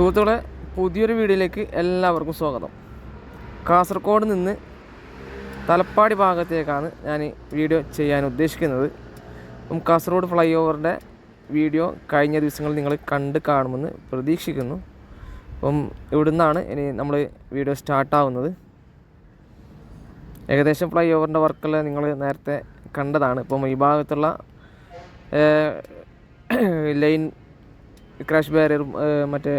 സുഹൃത്തുക്കളെ പുതിയൊരു വീഡിയോയിലേക്ക് എല്ലാവർക്കും സ്വാഗതം. കാസർഗോഡ് നിന്ന് തലപ്പാടി ഭാഗത്തേക്കാണ് ഞാൻ വീഡിയോ ചെയ്യാൻ ഉദ്ദേശിക്കുന്നത്. അപ്പം കാസർഗോഡ് ഫ്ലൈ ഓവറിന്റെ വീഡിയോ കഴിഞ്ഞ ദിവസങ്ങളിൽ നിങ്ങൾ കണ്ട് കാണുമെന്ന് പ്രതീക്ഷിക്കുന്നു. അപ്പം ഇവിടുന്നാണ് ഇനി നമ്മൾ വീഡിയോ സ്റ്റാർട്ടാവുന്നത്. ഏകദേശം ഫ്ലൈ ഓവറിന്റെ വർക്കെല്ലാം നിങ്ങൾ നേരത്തെ കണ്ടതാണ്. ഇപ്പം ഈ ഭാഗത്തുള്ള ലൈൻ ക്രാഷ് ബാരിയറും മറ്റേ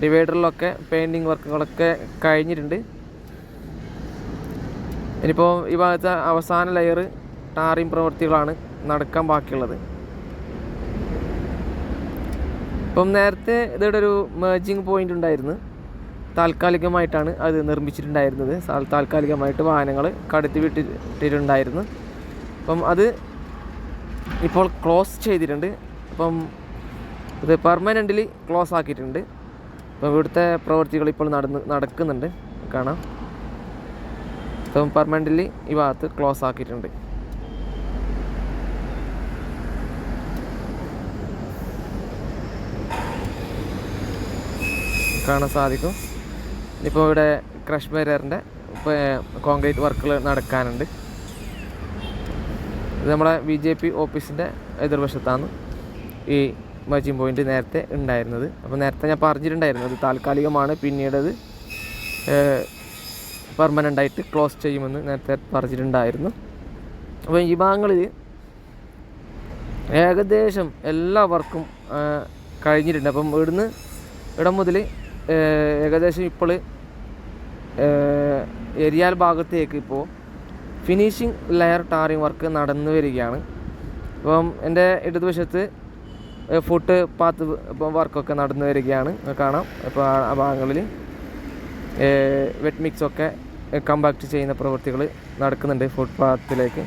ഡിവൈഡറിലൊക്കെ പെയിന്റിങ് വർക്കുകളൊക്കെ കഴിഞ്ഞിട്ടുണ്ട്. ഇനിയിപ്പോൾ ഈ ഭാഗത്തെ അവസാന ലെയർ ടാറിങ് പ്രവൃത്തികളാണ് നടക്കാൻ ബാക്കിയുള്ളത്. ഇപ്പം നേരത്തെ ഇതിവിടെ ഒരു മേജിങ് പോയിന്റ് ഉണ്ടായിരുന്നു. താൽക്കാലികമായിട്ടാണ് അത് നിർമ്മിച്ചിട്ടുണ്ടായിരുന്നത്. താൽക്കാലികമായിട്ട് വാഹനങ്ങൾ കടത്തി വിട്ടിട്ടുണ്ടായിരുന്നു അപ്പം അത് ഇപ്പോൾ ക്ലോസ് ചെയ്തിട്ടുണ്ട്. അപ്പം ഇത് പെർമനന്റ്ലി ക്ലോസ് ആക്കിയിട്ടുണ്ട്. അപ്പം ഇവിടുത്തെ പ്രവൃത്തികൾ ഇപ്പോൾ നടന്ന് നടക്കുന്നുണ്ട്. കാണാം. ഇപ്പം പെർമനന്റ്ലി ഈ ഭാഗത്ത് ക്ലോസ് ആക്കിയിട്ടുണ്ട്. കാണാൻ സാധിക്കും. ഇപ്പോൾ ഇവിടെ ക്രഷ് ബാരിയറിന്റെ കോൺക്രീറ്റ് വർക്കുകൾ നടക്കാനുണ്ട്. ഇത് നമ്മുടെ ബി ജെ പി ഓഫീസിന്റെ എതിർവശത്താണ് ഈ മർജിങ് പോയിന്റ് നേരത്തെ ഉണ്ടായിരുന്നത്. അപ്പോൾ നേരത്തെ ഞാൻ പറഞ്ഞിട്ടുണ്ടായിരുന്നു അത് താൽക്കാലികമാണ്. പിന്നീട് അത് പെർമനന്റ് ആയിട്ട് ക്ലോസ് ചെയ്യുമെന്ന് നേരത്തെ പറഞ്ഞിട്ടുണ്ടായിരുന്നു. അപ്പോൾ ഈ ഭാഗങ്ങളിൽ ഏകദേശം എല്ലാ വർക്കും കഴിഞ്ഞിട്ടുണ്ട്. അപ്പം ഇവിടുന്ന് ഇടം മുതൽ ഏകദേശം ഇപ്പോൾ എരിയാൽ ഭാഗത്തേക്ക് ഇപ്പോൾ ഫിനിഷിംഗ് ലെയർ ടാറിങ് വർക്ക് നടന്നു വരികയാണ്. അപ്പം എന്റെ ഇടതുവശത്ത് ഫുട്ട് പാത്ത് ഇപ്പം വർക്കൊക്കെ നടന്നു വരികയാണ്. കാണാം. ഇപ്പോൾ ആ- ഭാഗങ്ങളിൽ വെറ്റ് മിക്സ് ഒക്കെ കമ്പാക്ട് ചെയ്യുന്ന പ്രവൃത്തികൾ നടക്കുന്നുണ്ട് ഫുട് പാത്തിലേക്ക്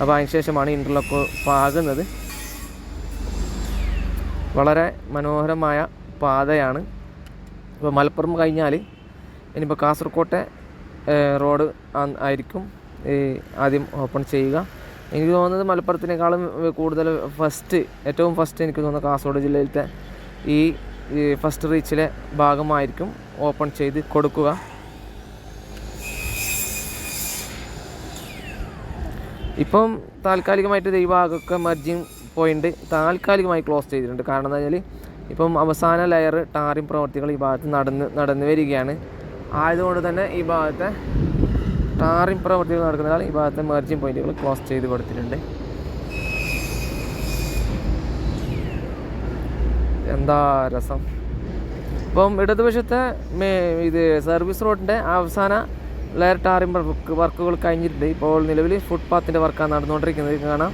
അപ്പോൾ അതിന് ശേഷമാണ് ഇന്റർലോക്ക് പാകുന്നത്. വളരെ മനോഹരമായ പാതയാണ്. ഇപ്പോൾ മലപ്പുറം കഴിഞ്ഞാൽ ഇനിയിപ്പോൾ കാസർകോട്ടെ റോഡ് ആയിരിക്കും ആദ്യം ഓപ്പൺ ചെയ്യുക. എനിക്ക് തോന്നുന്നത് മലപ്പുറത്തിനേക്കാളും കൂടുതൽ ഫസ്റ്റ് ഏറ്റവും ഫസ്റ്റ് എനിക്ക് തോന്നുന്നത് കാസർഗോഡ് ജില്ലയിലത്തെ ഈ ഫസ്റ്റ് റീച്ചിലെ ഭാഗമായിരിക്കും ഓപ്പൺ ചെയ്ത് കൊടുക്കുക. ഇപ്പം താൽക്കാലികമായിട്ട് ഈ ഭാഗമൊക്കെ മർജിങ് പോയിന്റ് താൽക്കാലികമായി ക്ലോസ് ചെയ്തിട്ടുണ്ട്. കാരണം എന്താ വെച്ചാൽ ഇപ്പം അവസാന ലെയർ ടാറിങ് പ്രവർത്തികൾ ഈ ഭാഗത്ത് നടന്ന് നടന്നു വരികയാണ്. ആയതുകൊണ്ട് തന്നെ ഈ ഭാഗത്തെ ടാറിങ് പ്രവർത്തികൾ നടക്കുന്നതിനാൽ ഈ ഭാഗത്തെ മെർജിങ് പോയിന്റുകൾ ക്ലോസ് ചെയ്ത് കൊടുത്തിട്ടുണ്ട്. എന്താ രസം? അപ്പം ഇടതുവശത്തെ മേ ഇത് സർവീസ് റോഡിന്റെ അവസാന ലെയർ ടാറിംഗ് വർക്കുകൾ കഴിഞ്ഞിട്ടുണ്ട്. ഇപ്പോൾ നിലവിൽ ഫുട്പാത്തിന്റെ വർക്കാണ് നടന്നുകൊണ്ടിരിക്കുന്നത്. കാണാം.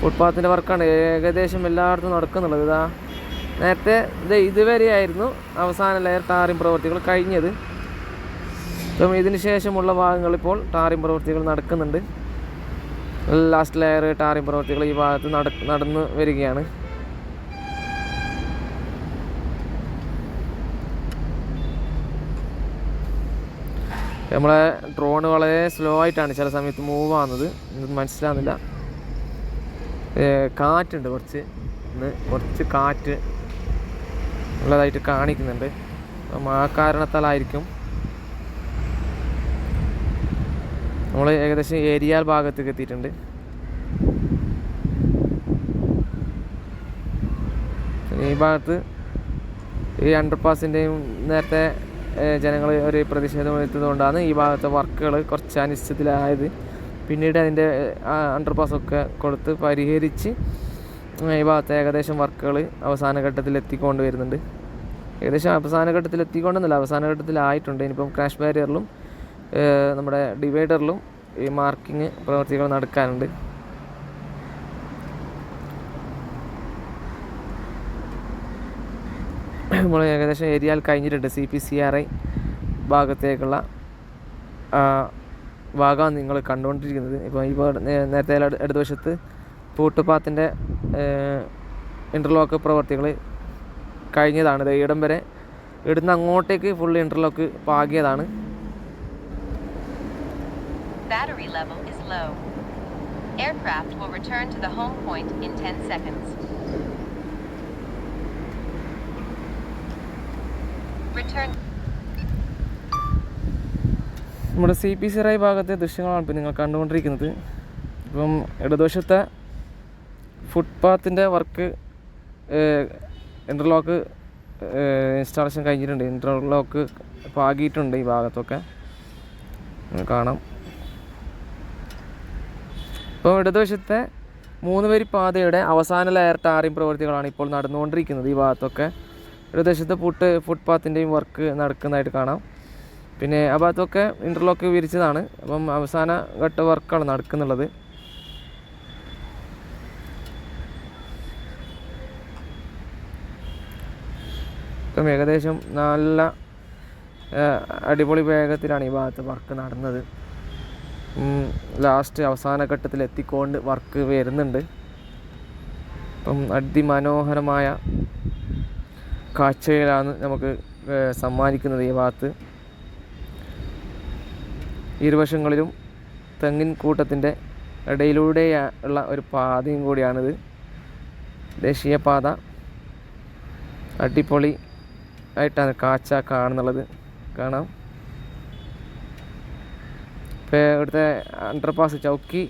ഫുട്പാത്തിന്റെ വർക്കാണ് ഏകദേശം എല്ലായിടത്തും നടക്കുന്നുള്ളത്. ഇതാ നേരത്തെ ഇത് ഇതുവരെയായിരുന്നു അവസാന ലെയർ ടാറിംഗ് പ്രവൃത്തികൾ കഴിഞ്ഞത്. ഇപ്പം ഇതിന് ശേഷമുള്ള ഭാഗങ്ങൾ ഇപ്പോൾ ടാറിംഗ് പ്രവൃത്തികൾ നടക്കുന്നുണ്ട്. ലാസ്റ്റ് ലെയർ ടാറിംഗ് പ്രവൃത്തികൾ ഈ ഭാഗത്ത് നട നടന്നു വരികയാണ്. നമ്മളെ ഡ്രോൺ വളരെ സ്ലോ ആയിട്ടാണ് ചില സമയത്ത് മൂവ് ആവുന്നത്. ഇതൊന്നും മനസ്സിലാവുന്നില്ല. കാറ്റുണ്ട് കുറച്ച്. ഇന്ന് കുറച്ച് കാറ്റ് ഉള്ളതായിട്ട് കാണിക്കുന്നുണ്ട്. അപ്പം ആ കാരണത്താലായിരിക്കും നമ്മൾ ഏകദേശം ഏരിയാൽ ഭാഗത്തേക്ക് എത്തിയിട്ടുണ്ട്. ഈ ഭാഗത്ത് ഈ അണ്ടർപാസിന്റെയും നേരത്തെ ജനങ്ങൾ ഒരു പ്രതിഷേധം എത്തുന്നതുകൊണ്ടാണ് ഈ ഭാഗത്തെ വർക്കുകൾ കുറച്ച് അനിശ്ചിതത്തിലായത്. പിന്നീട് അതിന്റെ അണ്ടർപാസൊക്കെ കൊടുത്ത് പരിഹരിച്ച് ഈ ഭാഗത്തെ ഏകദേശം വർക്കുകൾ അവസാന ഘട്ടത്തിൽ എത്തിക്കൊണ്ട് വരുന്നുണ്ട് ഏകദേശം അവസാന ഘട്ടത്തിൽ എത്തിക്കൊണ്ടെന്നല്ല അവസാന ഘട്ടത്തിലായിട്ടുണ്ട്. ഇനിയിപ്പം ക്രാഷ് ബാരിയറിലും നമ്മുടെ ഡിവൈഡറിലും ഈ മാർക്കിങ് പ്രവർത്തികൾ നടക്കാനുണ്ട്. നമ്മൾ ഏകദേശം ഏരിയയിൽ കഴിഞ്ഞിട്ടുണ്ട്. C P C R I ഭാഗത്തേക്കുള്ള ഭാഗമാണ് നിങ്ങൾ കണ്ടുകൊണ്ടിരിക്കുന്നത്. ഇപ്പോൾ ഇപ്പോൾ നേരത്തെ ഇടത് ഇടതുവശത്ത് പൂട്ടുപാത്തിന്റെ ഇന്റർലോക്ക് പ്രവർത്തികൾ കഴിഞ്ഞതാണ്. ഇടം വരെ ഇവിടുന്ന് അങ്ങോട്ടേക്ക് ഫുൾ ഇന്റർലോക്ക് പാകിയതാണ്. Battery level is low. Aircraft will return to the home point in 10 seconds. നമ്മുടെ സി പി സിറായി ഭാഗത്തെ ദൃശ്യങ്ങളാണ് ഇപ്പോൾ നിങ്ങൾ കണ്ടുകൊണ്ടിരിക്കുന്നത്. ഇപ്പം ഇടതുവശത്തെ ഫുട്പാത്തിന്റെ വർക്ക് ഇന്റർലോക്ക് ഇൻസ്റ്റാളേഷൻ കഴിഞ്ഞിട്ടുണ്ട്. ഇന്റർലോക്ക് പാകിയിട്ടുണ്ട് ഈ ഭാഗത്തൊക്കെ. കാണാം. ഇപ്പോൾ ഇടതുവശത്തെ മൂന്ന് വരി പാതയുടെ അവസാന ലെയർ ടാറിംഗ് പ്രവൃത്തികളാണ് ഇപ്പോൾ നടന്നുകൊണ്ടിരിക്കുന്നത്. ഈ ഭാഗത്തൊക്കെ ഇടതുവശത്ത് ഫുട്ട് ഫുട്പാത്തിന്റെയും വർക്ക് നടക്കുന്നതായിട്ട് കാണാം. പിന്നെ ആ ഭാഗത്തൊക്കെ ഇന്റർലോക്ക് വിരിച്ചതാണ്. അപ്പം അവസാന ഘട്ട വർക്കാണ് നടക്കുന്നുള്ളത്. ഇപ്പം ഏകദേശം നല്ല അടിപൊളി വേഗത്തിലാണ് ഈ ഭാഗത്ത് വർക്ക് നടന്നത്. ലാസ്റ്റ് അവസാന ഘട്ടത്തിൽ എത്തിക്കൊണ്ട് വർക്ക് വരുന്നുണ്ട്. അപ്പം അതിമനോഹരമായ കാഴ്ചകളാണ് നമുക്ക് സമ്മാനിക്കുന്നത് ഈ ഭാഗത്ത്. ഇരുവശങ്ങളിലും തെങ്ങിൻ കൂട്ടത്തിന്റെ ഇടയിലൂടെ ഉള്ള ഒരു പാതയും കൂടിയാണിത്. ദേശീയപാത അടിപൊളി ആയിട്ടാണ് കാഴ്ച കാണുന്നുള്ളത്. കാണാം. ഇപ്പോൾ ഇവിടുത്തെ അണ്ടർപാസ് ചൗക്കി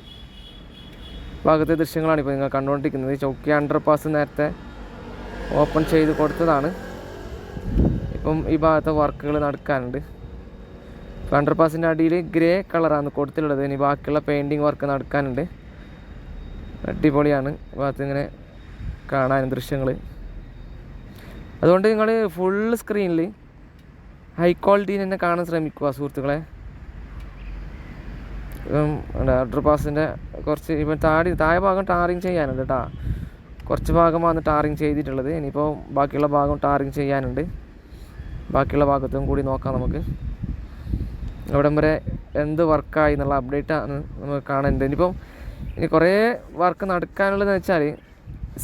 ഭാഗത്തെ ദൃശ്യങ്ങളാണ് ഇപ്പോൾ നിങ്ങൾ കണ്ടുകൊണ്ടിരിക്കുന്നത്. ചൗക്കി അണ്ടർപാസ് നേരത്തെ ഓപ്പൺ ചെയ്ത് കൊടുത്തതാണ്. ഇപ്പം ഈ ഭാഗത്തെ വർക്കുകൾ നടക്കാനുണ്ട്. ഇപ്പോൾ അണ്ടർപാസിന്റെ അടിയിൽ ഗ്രേ കളറാണ് കൊടുത്തിട്ടുള്ളത്. ഇനി ബാക്കിയുള്ള പെയിന്റിങ് വർക്ക് നടക്കാനുണ്ട്. അടിപൊളിയാണ്. ഭാഗത്ത് ഇങ്ങനെ കാണാനും ദൃശ്യങ്ങൾ അതുകൊണ്ട് നിങ്ങൾ ഫുൾ സ്ക്രീനിൽ ഹൈ ക്വാളിറ്റിയിൽ തന്നെ കാണാൻ ശ്രമിക്കുക സുഹൃത്തുക്കളെ. അണ്ടർ പാസിന്റെ കുറച്ച് ഇപ്പം താടി താഴെ ഭാഗം ടാറിങ് ചെയ്യാനുണ്ട് കേട്ടോ കുറച്ച് ഭാഗമാണ് ടാറിങ് ചെയ്തിട്ടുള്ളത്. ഇനിയിപ്പോൾ ബാക്കിയുള്ള ഭാഗം ടാറിങ് ചെയ്യാനുണ്ട്. ബാക്കിയുള്ള ഭാഗത്തും കൂടി നോക്കാം നമുക്ക്. അവിടം വരെ എന്ത് വർക്കായി എന്നുള്ള അപ്ഡേറ്റ് ആണ് നമുക്ക് കാണേണ്ടത്. ഇനിയിപ്പം ഇനി കുറേ വർക്ക് നടക്കാനുള്ളതെന്ന് വെച്ചാൽ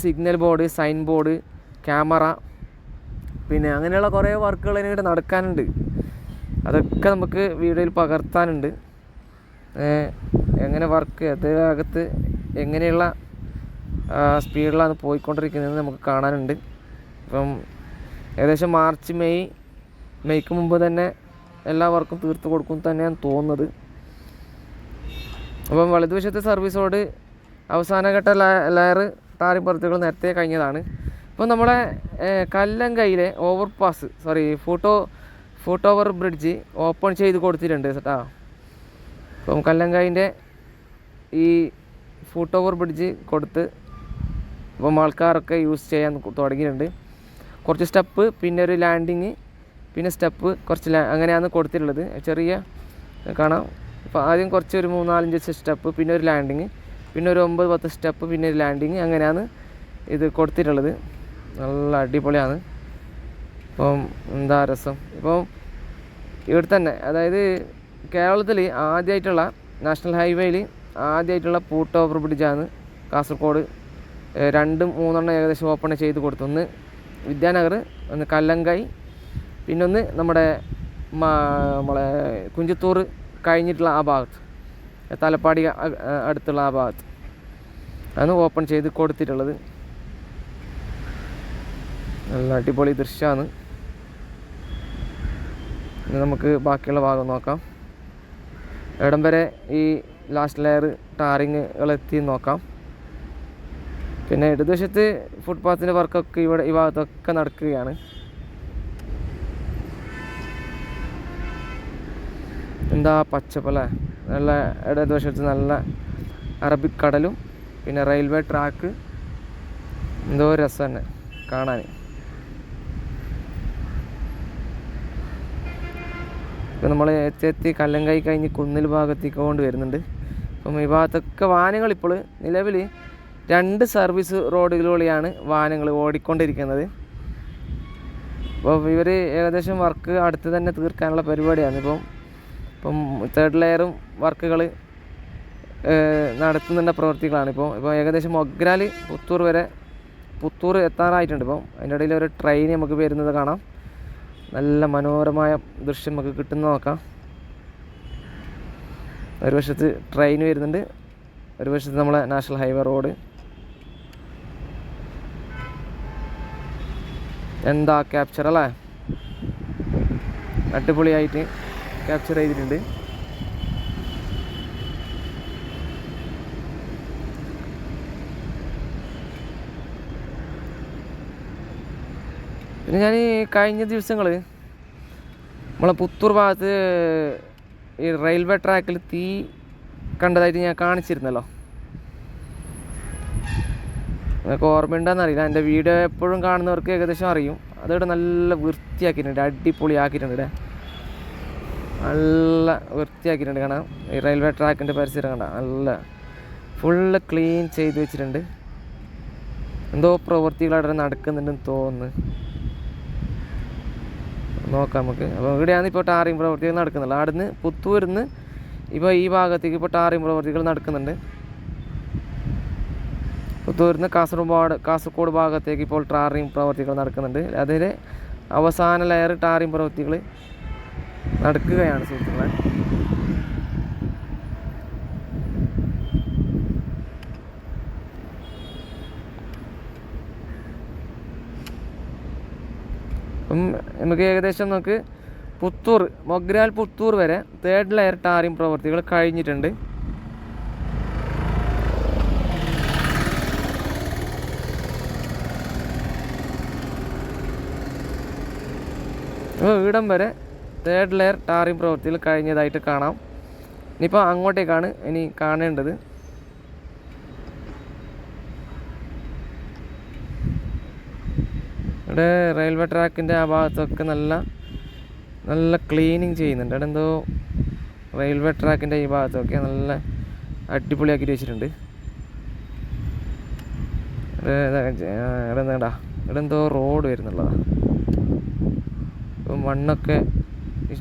signal board sign board camera പിന്നെ അങ്ങനെയുള്ള കുറേ വർക്കുകൾ ഇനിയിട്ട് നടക്കാനുണ്ട്. അതൊക്കെ നമുക്ക് വീഡിയോയിൽ പകർത്താനുണ്ട്. എങ്ങനെ വർക്ക് അതിനകത്ത് എങ്ങനെയുള്ള സ്പീഡിലാണ് പോയിക്കൊണ്ടിരിക്കുന്നത് നമുക്ക് കാണാനുണ്ട്. ഇപ്പം ഏകദേശം മാർച്ച് മെയ് മെയ്ക്ക് മുമ്പ് തന്നെ എല്ലാ വർക്കും തീർത്ത് കൊടുക്കും തന്നെയാണ് തോന്നുന്നത്. അപ്പം വലതുവശത്തെ സർവീസോട് അവസാനഘട്ട ലയർ ടാറിംഗ് നേരത്തെ കഴിഞ്ഞതാണ്. ഇപ്പം നമ്മുടെ കല്ലം കയ്യിലെ over pass sorry photo foot over bridge open ചെയ്ത് കൊടുത്തിട്ടുണ്ട് കേട്ടോ. ഇപ്പം കല്ലങ്കായിന്റെ ഈ ഫൂട്ട് ഓവർ ബ്രിഡ്ജ് കൊടുത്ത് അപ്പം ആൾക്കാരൊക്കെ യൂസ് ചെയ്യാൻ തുടങ്ങിയിട്ടുണ്ട്. കുറച്ച് സ്റ്റെപ്പ് പിന്നെ ഒരു ലാൻഡിങ് പിന്നെ സ്റ്റെപ്പ് കുറച്ച് അങ്ങനെയാണ് കൊടുത്തിട്ടുള്ളത്. ചെറിയ കാണാം. ഇപ്പോൾ ആദ്യം കുറച്ച് ഒരു മൂന്നാലഞ്ച് സ്റ്റെപ്പ് പിന്നെ ഒരു ലാൻഡിങ് പിന്നെ ഒരു ഒമ്പത് പത്ത് സ്റ്റെപ്പ് പിന്നെ ഒരു ലാൻഡിങ് അങ്ങനെയാണ് ഇത് കൊടുത്തിട്ടുള്ളത്. നല്ല അടിപൊളിയാണ്. ഇപ്പം എന്താ രസം? ഇപ്പം ഇവിടെ തന്നെ അതായത് കേരളത്തിൽ ആദ്യമായിട്ടുള്ള നാഷണൽ ഹൈവേയിൽ ആദ്യമായിട്ടുള്ള പൂട്ട് ഓവർ ബ്രിഡ്ജാണ് കാസർഗോഡ് രണ്ടും മൂന്നെണ്ണം ഏകദേശം ഓപ്പൺ ചെയ്ത് കൊടുത്തു. ഒന്ന് വിദ്യാനഗർ ഒന്ന് കല്ലങ്കായി പിന്നൊന്ന് നമ്മുടെ നമ്മളെ കുഞ്ചത്തൂർ കഴിഞ്ഞിട്ടുള്ള ആ ഭാഗത്ത് തലപ്പാടി അടുത്തുള്ള ആ ഭാഗത്ത് ആണ് ഓപ്പൺ ചെയ്ത് കൊടുത്തിട്ടുള്ളത്. നല്ല അടിപൊളി ദൃശ്യമാണ്. നമുക്ക് ബാക്കിയുള്ള ഭാഗം നോക്കാം. ഇടം വരെ ഈ ലാസ്റ്റ് ലെയർ ടാറിങ്ങുകൾ എത്തി നോക്കാം. പിന്നെ ഇടതുവശത്ത് ഫുട്പാത്തിന്റെ വർക്കൊക്കെ ഇവിടെ ഈ ഭാഗത്തൊക്കെ നടക്കുകയാണ്. എന്താ പച്ചപ്പല്ലേ നല്ല ഇടതുവശത്ത് നല്ല അറബിക്കടലും പിന്നെ റെയിൽവേ ട്രാക്ക് എന്തോ രസം തന്നെ കാണാൻ ഇപ്പം നമ്മൾ എത്തി കല്ലങ്കൈ കഴിഞ്ഞ് കുന്നിൽ ഭാഗത്തേക്ക് കൊണ്ട് വരുന്നുണ്ട്. അപ്പം ഈ ഭാഗത്തൊക്കെ വാഹനങ്ങൾ ഇപ്പോൾ നിലവിൽ രണ്ട് സർവീസ് റോഡുകളിലൂടെയാണ് വാഹനങ്ങൾ ഓടിക്കൊണ്ടിരിക്കുന്നത്. അപ്പോൾ ഇവർ ഏകദേശം വർക്ക് അടുത്ത് തന്നെ തീർക്കാനുള്ള പരിപാടിയാണ്. ഇപ്പം ഇപ്പം തേർഡ് ലെയറും വർക്കുകൾ നടത്തുന്നുണ്ട പ്രവൃത്തികളാണ്. ഇപ്പോൾ ഇപ്പോൾ ഏകദേശം ഒഗ്രാൽ പുത്തൂർ വരെ പുത്തൂർ എത്താറായിട്ടുണ്ട്. ഇപ്പം അതിന്റെ ഇടയിൽ ഒരു ട്രെയിൻ നമുക്ക് വരുന്നത് കാണാം. നല്ല മനോഹരമായ ദൃശ്യം നമുക്ക് കിട്ടുന്ന നോക്കാം. ഒരു വശത്ത് ട്രെയിൻ വരുന്നുണ്ട്. ഒരു വശത്ത് നമ്മളെ നാഷണൽ ഹൈവേ റോഡ് എന്താ ക്യാപ്ചർ അല്ലേ? അടിപൊളിയായിട്ട് ക്യാപ്ചർ ചെയ്തിട്ടുണ്ട്. പിന്നെ ഞാൻ ഈ കഴിഞ്ഞ ദിവസങ്ങൾ നമ്മളെ പുത്തൂർ ഭാഗത്ത് ഈ റെയിൽവേ ട്രാക്കിൽ തീ കണ്ടതായിട്ട് ഞാൻ കാണിച്ചിരുന്നല്ലോ. നിങ്ങൾക്ക് ഓർമ്മയുണ്ടോയെന്നറിയില്ല എന്റെ വീഡിയോ എപ്പോഴും കാണുന്നവർക്ക് ഏകദേശം അറിയും. അതിവിടെ നല്ല വൃത്തിയാക്കിയിട്ടുണ്ട്. അടിപൊളിയാക്കിയിട്ടുണ്ട്. നല്ല വൃത്തിയാക്കിയിട്ടുണ്ട് കാണാം. ഈ റെയിൽവേ ട്രാക്കിന്റെ പരിസരം കാണാം നല്ല ഫുള്ള് ക്ലീൻ ചെയ്ത് വെച്ചിട്ടുണ്ട്. എന്തോ പ്രവൃത്തികൾ അവിടെ നടക്കുന്നുണ്ടെന്ന് തോന്നുന്നു. നോക്കാം നമുക്ക്. അപ്പോൾ ഇവിടെയാണ് ഇപ്പോൾ ടാറിംഗ് പ്രവർത്തികൾ നടക്കുന്നത്. അവിടുന്ന് പുത്തൂരിന്ന് ഇപ്പോൾ ഈ ഭാഗത്തേക്ക് ഇപ്പോൾ ടാറിങ് പ്രവർത്തികൾ നടക്കുന്നുണ്ട്. പുത്തൂരിന്ന് കാസർഗോഡ് കാസർഗോഡ് ഭാഗത്തേക്ക് ഇപ്പോൾ ടാറിംഗ് പ്രവർത്തികൾ നടക്കുന്നുണ്ട്. അതിൽ അവസാന ലെയർ ടാറിംഗ് പ്രവർത്തികൾ നടക്കുകയാണ് സുഹൃത്തുക്കളെ. അപ്പം നമുക്ക് ഏകദേശം നമുക്ക് പുത്തൂർ മൊഗ്രാൽ പുത്തൂർ വരെ തേർഡ് ലെയർ ടാറിംഗ് പ്രവൃത്തികൾ കഴിഞ്ഞിട്ടുണ്ട്. അപ്പോൾ ഇവിടം വരെ തേർഡ് ലെയർ ടാറിംഗ് പ്രവൃത്തികൾ കഴിഞ്ഞതായിട്ട് കാണാം. ഇനിയിപ്പോൾ അങ്ങോട്ടേക്കാണ് ഇനി കാണേണ്ടത്. ഇവിടെ റെയിൽവേ ട്രാക്കിന്റെ ആ ഭാഗത്തൊക്കെ നല്ല നല്ല ക്ലീനിങ് ചെയ്യുന്നുണ്ട്. അവിടെ എന്തോ റെയിൽവേ ട്രാക്കിന്റെ ഈ ഭാഗത്തൊക്കെ നല്ല അടിപൊളിയാക്കിയിട്ട് വെച്ചിട്ടുണ്ട്. ഇവിടെ എന്താ ഇവിടെ എന്തോ റോഡ് വരുന്നുള്ളതാ. ഇപ്പം മണ്ണൊക്കെ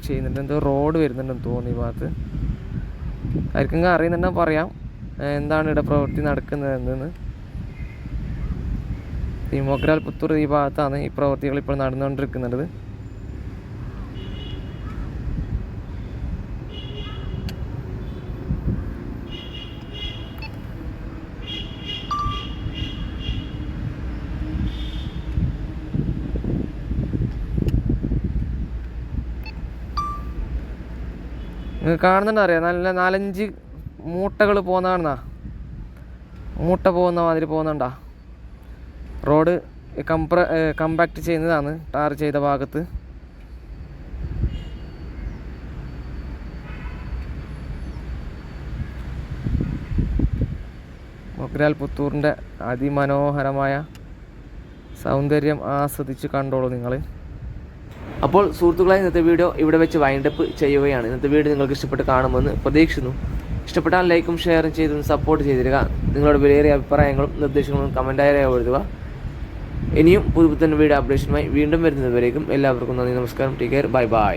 ചെയ്യുന്നുണ്ട്. എന്തോ റോഡ് വരുന്നുണ്ടെന്ന് തോന്നുന്നു ഈ ഭാഗത്ത്. ആർക്കെങ്കിലും അറിയുന്നുണ്ടെങ്കിൽ പറയാം. എന്താണ് ഇവിടെ പ്രവൃത്തി നടക്കുന്നതെന്ന്. ഈ മൊഗ്രാൽ പുത്തൂർ ഈ ഭാഗത്താണ് ഈ പ്രവൃത്തികൾ ഇപ്പോൾ നടന്നുകൊണ്ടിരിക്കുന്നത്. കാണുന്നുണ്ടോ അറിയാം? നല്ല നാലഞ്ച് മൂട്ടകൾ പോകുന്നതാണെന്നാ? മൂട്ട പോകുന്ന മാതിരി പോകുന്നുണ്ടാ? റോഡ് കംപ്ര കമ്പാക്ട് ചെയ്യുന്നതാണ് ടാർ ചെയ്ത ഭാഗത്ത്. മൊഗ്രാൽ പുത്തൂറിന്റെ അതിമനോഹരമായ സൗന്ദര്യം ആസ്വദിച്ച് കണ്ടോളൂ നിങ്ങൾ അപ്പോൾ സുഹൃത്തുക്കളെ ഇന്നത്തെ വീഡിയോ ഇവിടെ വെച്ച് വൈൻഡപ്പ് ചെയ്യുകയാണ്. ഇന്നത്തെ വീഡിയോ നിങ്ങൾക്ക് ഇഷ്ടപ്പെട്ട് കാണുമെന്ന് പ്രതീക്ഷിക്കുന്നു. ഇഷ്ടപ്പെട്ടാൽ ലൈക്കും ഷെയറും ചെയ്തും സപ്പോർട്ട് ചെയ്തിരിക നിങ്ങളുടെ വിലയേറിയ അഭിപ്രായങ്ങളും നിർദ്ദേശങ്ങളും കമന്റായി എഴുതുക ഇനിയും പുതുപുത്തൻ വീഡിയോ അപ്ഡേഷനുമായി വീണ്ടും വരുന്നതുവരേക്കും എല്ലാവർക്കും നന്ദി നമസ്കാരം ടേക്ക് കെയർ ബൈ ബൈ